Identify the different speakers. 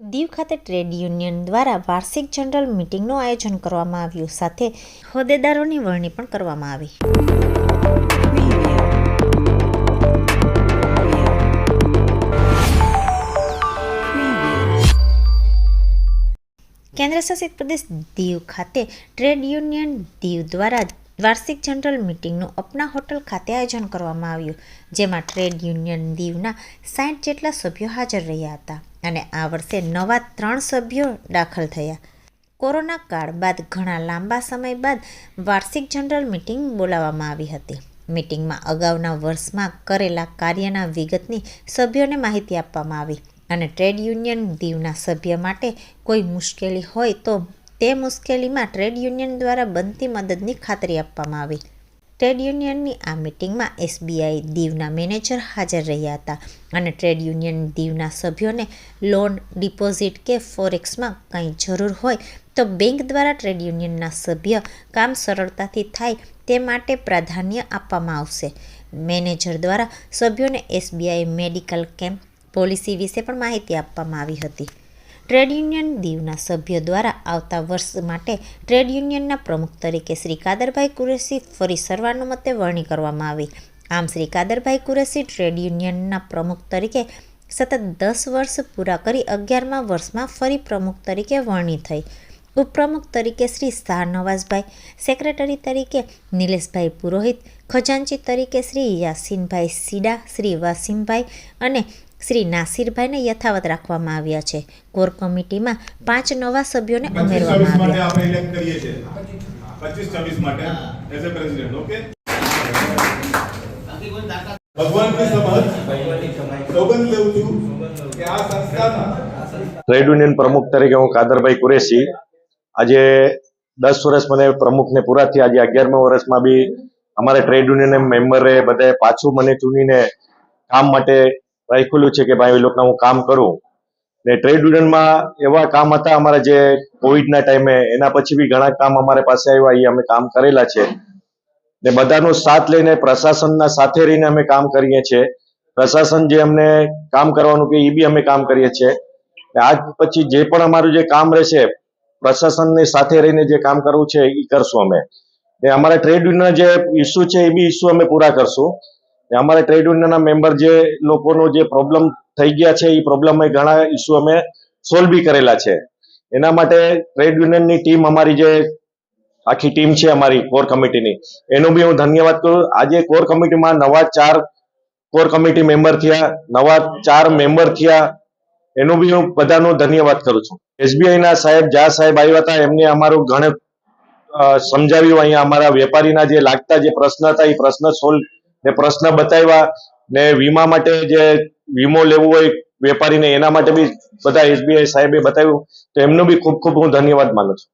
Speaker 1: દીવ ખાતે trade union દ્વારા વાર્ષિક જનરલ મિટિંગનું આયોજન કરવામાં આવ્યું. સાથે હોદ્દેદારોની વરણી પણ કરવામાં આવી. કેન્દ્રશાસિત પ્રદેશ દીવ ખાતે ટ્રેડ યુનિયન દીવ દ્વારા વાર્ષિક જનરલ મિટિંગનું અપના હોટલ ખાતે આયોજન કરવામાં આવ્યું, જેમાં ટ્રેડ યુનિયન દીવના સાઠ જેટલા સભ્યો હાજર રહ્યા હતા અને આ વર્ષે નવા ત્રણ સભ્યો દાખલ થયા. કોરોના કાળ બાદ ઘણા લાંબા સમય બાદ વાર્ષિક જનરલ મિટિંગ બોલાવવામાં આવી હતી. મિટિંગમાં અગાઉના વર્ષમાં કરેલા કાર્યના વિગતની સભ્યોને માહિતી આપવામાં આવી અને ટ્રેડ યુનિયન દીવના સભ્ય માટે કોઈ મુશ્કેલી હોય તો તે મુશ્કેલીમાં ટ્રેડ યુનિયન દ્વારા બનતી મદદની ખાતરી આપવામાં આવી. ટ્રેડ યુનિયનની આ મિટિંગમાં એસબીઆઈ દીવના મેનેજર હાજર રહ્યા હતા અને ટ્રેડ યુનિયન દીવના સભ્યોને લોન, ડિપોઝિટ કે ફોરેક્સમાં કંઈ જરૂર હોય તો બેંક દ્વારા ટ્રેડ યુનિયનના સભ્ય કામ સરળતાથી થાય તે માટે પ્રાધાન્ય આપવામાં આવશે. મેનેજર દ્વારા સભ્યોને એસબીઆઈ મેડિકલ કેમ્પ પોલિસી વિશે પણ માહિતી આપવામાં આવી હતી. ટ્રેડ યુનિયન દીવના સભ્યો દ્વારા આવતા વર્ષ માટે ટ્રેડ યુનિયનના પ્રમુખ તરીકે શ્રી કાદરભાઈ કુરેશી ફરી સર્વાનુમતે વરણી કરવામાં આવી. આમ શ્રી કાદરભાઈ કુરેશી ટ્રેડ યુનિયનના પ્રમુખ તરીકે સતત દસ વર્ષ પૂરા કરી અગિયારમા વર્ષમાં ફરી પ્રમુખ તરીકે વરણી થઈ. ઉપપ્રમુખ તરીકે શ્રી શાહ નવાઝભાઈ, સેક્રેટરી તરીકે નિલેશભાઈ પુરોહિત, ખજાનચી તરીકે શ્રી યાસીનભાઈ સીડા, શ્રી વાસીમભાઈ અને શ્રી નાસિરભાઈને યથાવત રાખવામાં આવ્યા છે. કોર કમિટીમાં પાંચ નવા સભ્યોને ઉમેરવામાં આવ્યા.
Speaker 2: ભગવાનની સમજ સોગંદ લેવું છું કે આ સંસ્થાના
Speaker 3: ટ્રેડ યુનિયન પ્રમુખ તરીકે હું કાદરભાઈ કુરેશી. આજે દસ વર્ષ મને પ્રમુખને પૂરા થયા આજે અગિયારમા વર્ષમાં બી અમારે ટ્રેડ યુનિયન મેમ્બરે બધાએ પાછું મને ચૂનીને કામ માટે રાખેલું છે કે ભાઈ એ લોકોના હું કામ કરું. ને ટ્રેડ યુનિયનમાં એવા કામ હતા અમારા જે કોવિડના ટાઈમે એના પછી બી ઘણા કામ અમારે પાસે આવ્યા. એ અમે કામ કરેલા છે. ને બધાનો સાથ લઈને, પ્રશાસનના સાથે રહીને અમે કામ કરીએ છીએ. પ્રશાસન જે અમને કામ કરવાનું કે એ બી અમે કામ કરીએ છીએ. આજ પછી જે પણ અમારું જે કામ રહેશે, પ્રશાસનની સાથે રહીને જે કામ કરવું છે, એ કરશું અમે. ને અમારા ટ્રેડ યુનિયનના જે ઇસ્યુ છે, એ બી ઇસ્યુ અમે પૂરા કરશું. અમારા ટ્રેડ યુનિયનના મેમ્બર જે લોકોનો જે પ્રોબ્લેમ થઈ ગયા છે એ પ્રોબ્લેમ ઘણા ઇસ્યુ અમે સોલ્વ બી કરેલા છે. એના માટે ટ્રેડ યુનિયનની ટીમ અમારી જે આખી ટીમ છે અમારી કોર કમિટીની એનો બી હું ધન્યવાદ કરું. આજે કોર કમિટીમાં નવા ચાર કોર કમિટી મેમ્બર થયા, નવા ચાર મેમ્બર થયા, એનો બી હું બધાનો ધન્યવાદ કરું છું. એસબીઆઈના સાહેબ જા સાહેબ આવ્યા હતા, એમને અમારું ઘણે સમજાવ્યું. અહીંયા અમારા વેપારીના જે લાગતા જે પ્રશ્ન હતા, એ પ્રશ્ન સોલ્વ ને પ્રશ્ન બતાવ્યા ને વીમા માટે જે વીમો લેવો હોય વેપારીને એના માટે બી બધા એસબીઆઈ સાહેબે બતાવ્યું. તો એમનો બી ખૂબ ખૂબ હું ધન્યવાદ માનું છું.